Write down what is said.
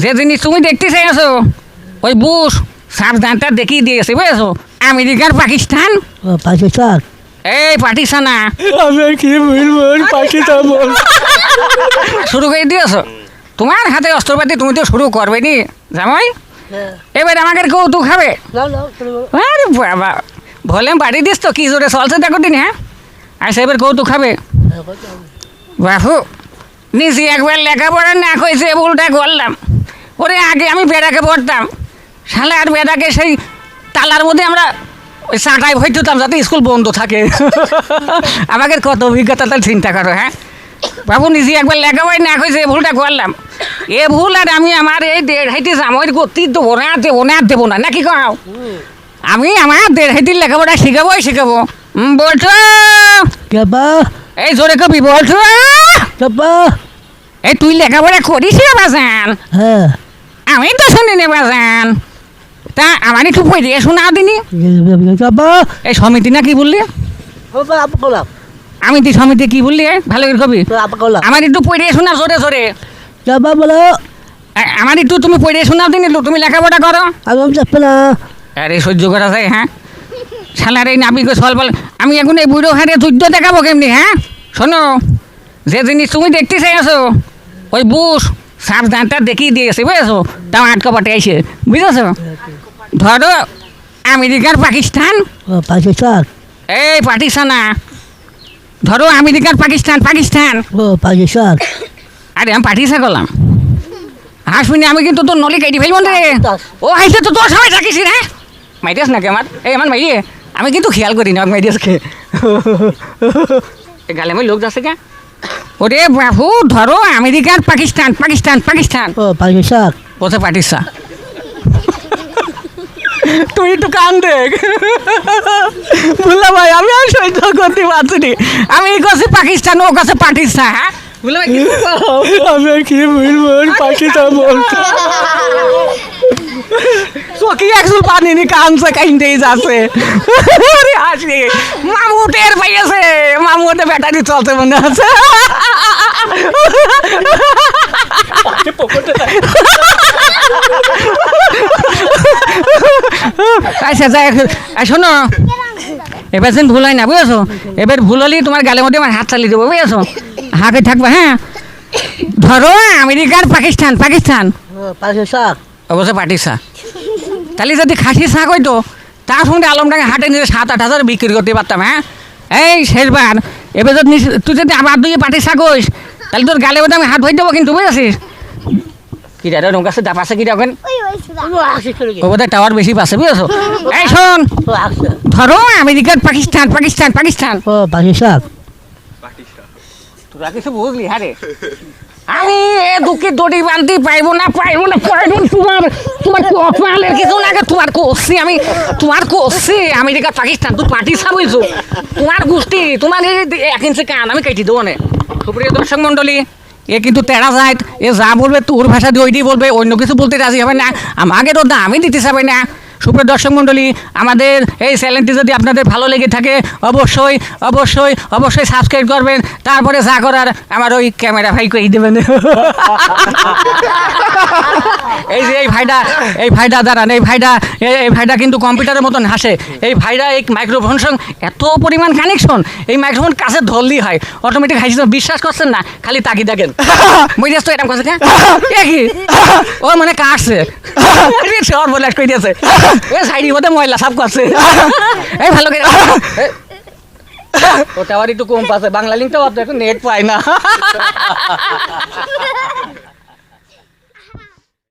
যে জিনিস তুমি দেখতে চাইছো ওই বুশ সাবধানটা দেখিয়ে দিয়েছে বুঝেছ? আমেরিকার পাকিস্তান? পাকিস্তান। এই পাকিস্তান। আমি কি বলব পাকিস্তান বল। শুরু করে দিয়েছ? তোমার হাতে অস্ত্রপাতি তুমি তো শুরু করবে নি জামাই এবার আমাকে কেউ কৌতুক খাবে আরে বাবা ভলিউম বাড়ি দিস তো কি জোরে চলছে দেখো দিন হ্যাঁ? আর এবার কৌতুক খাবে বাহু নিজে একবার লেখাপড়া না কইছে ভুলটা করলাম। ওরে আগে আমি বেড়াকে পড়তাম। শালা আর বেড়াকে সেই তালার মধ্যে আমরা ওই চাটাই ভরতাম যাতে স্কুল বন্ধ থাকে। আমাকে কত অভিজ্ঞতা তার চিন্তা করো হ্যাঁ? বাবু নিজে একবার লেখাপড়া না এ ভুলটা করলাম। এ ভুল আর আমি আমার এই দেড় হাইটি জাময়ের গতি দেবো না দেবো না দেবো না নাকি কও? আমি আমার দেড় হাইটির লেখাপড়া শিখাবোই শিখাবো। বলছো? এই জোরে কবি বলছো? এই তুই লেখাপড়া করিস বাজান? হ্যাঁ। আমি তো শুনি নে বাজান। তা আমার একটু পড়িয়ে শোনা দিনি। এই সমিতি না কি বললি? আমি তুই সমিতি কি বললি? ভালো করে কবি। আমার একটু পড়িয়ে শোনা জোরে জোরে। বলো। আমার একটু তুমি পড়িয়ে শোনাও দিনি তো তুমি লেখাপড়া করো। আরে সহ্য করা যায় হ্যাঁ? শালার এই নাবিকে সল বল। আমি এখন এই বুড়ো হারে যুদ্ধ দেখাবো কেমনি হ্যাঁ? শোনো যে জিনিস তুমি দেখতে চাইছো ওই বুশ। সাবধানটা দেখিয়ে দিয়েছে বুঝেছ? তাও আটকা আইসে বুঝেছ? ধরো আমেরিকার পাকিস্তান। পাকিস্তান। এই পাকিস্তান না ধরো আমেরিকার পাকিস্তান পাকিস্তান। ও পাকিস্তান। আরে আমি পাঠিয়েছে করলাম হাসবিনি আমি কিন্তু তোর নলি কেটে ফেলব রে। ও হাসলে তো তোর সবাই থাকিস রে মাইডিয়াস নাকি আমার? এই আমার মাইয়ে। আমি কিন্তু খেয়াল করি না মাইডিয়াসকে গালে আমি লোক যাচ্ছে কে? ওরে বাবু ধরো আমেরিকার পাকিস্তান পাকিস্তান পাকিস্তান। ও পাকিস্তান বলছে পাঠিয়েছা তুই একটু কান দেখ। বুঝলাম ভাই আমি আর সহ্য করতে পারছি নি। আমি এই কাছে পাকিস্তান ও কাছে পাকিস্তান হ্যাঁ। আমি কি বলব পাকিস্তান বল চোখে একচুল পানি নি যাচ্ছে। হাসি মামু টের পাইয়াছে। মামু ওতে ব্যাটারি চলতে মনে আছে। আচ্ছা যাই শোনো এবার যেন ভুল হয় না বুঝেছ? এবার ভুল হলেই তোমার গালের মধ্যে আমার হাত চালিয়ে দেবো বুঝেছ? হাতে থাকবে হ্যাঁ? ধরো আমেরিকার পাকিস্তান পাকিস্তান। অবশ্যই পাটিসা তাহলে যদি খাসি শাক হইতো তার সঙ্গে আলমটাকে হাটে নিয়ে সাত আট হাজার বিক্রি করতে পারতাম হ্যাঁ? এই শেষবার। এবার যদি তুই যদি আবার দুই পাটি শাক হইস তাহলে তোর গালে বোধ আমি হাত ভরে দেবো কিন্তু বুঝেছিস? কি রে গাছে দাপ আছে কি রাখেন ও বোধ টাওয়ার বেশি পাশে বুঝেছ? এই শোন ধরো আমেরিকার পাকিস্তান পাকিস্তান পাকিস্তান। ও পাকিস্তান তোরা কিছু বুঝলি হ্যাঁ রে? আমি এ দুঃখে দড়ি বানতে পাইব না পাইব না, পাইবো না। তোমার তোমার কপালের কিছু লাগে তোমার কোসি আমি, তোমার কোসি আমেরিকা, পাকিস্তান তুই পার্টি সাবইছো তোমার গোষ্ঠী, তোমার এই এক ইঞ্চি কান, আমি কেটে দেবো না। সুপ্রিয় দর্শক মণ্ডলী, এ কিন্তু তেরা যায় এ যা বলবে তোর ভাষা দিয়ে ওইটি বলবে, অন্য কিছু বলতে রাজি হবে না। আমাকে তো দামই দিতে চাবে না। সুপ্রিয় দর্শক মণ্ডলী, আমাদের এই চ্যানেলটি যদি আপনাদের ভালো লেগে থাকে, অবশ্যই অবশ্যই অবশ্যই সাবস্ক্রাইব করবেন। তারপরে যা করার, আমার ওই ক্যামেরা ভাই কই দেবেন? এই যে এই ভাইটা এই ভাইটা দাঁড়ান এই ভাইটা এই ভাইটা কিন্তু কম্পিউটারের মতন হাসে। এই ভাইটা এই মাইক্রোফোন সঙ্গে এত পরিমাণ কানেকশন এই মাইক্রোফোন কাছে ধরলেই হয়। অটোমেটিক হাসি বিশ্বাস করছেন না খালি তাকি দেখেন। বুঝেছ তো এরকম কাছে এ কি? ও মানে কাটছে। শহর বলে কই দিয়েছে? এ সাইডি মধ্যে ময়লা সাফ করছে এই ভালো করে ওটা আবার একটু কম পাচ্ছে। বাংলা লিঙ্কটা অত এখন নেট পায় না।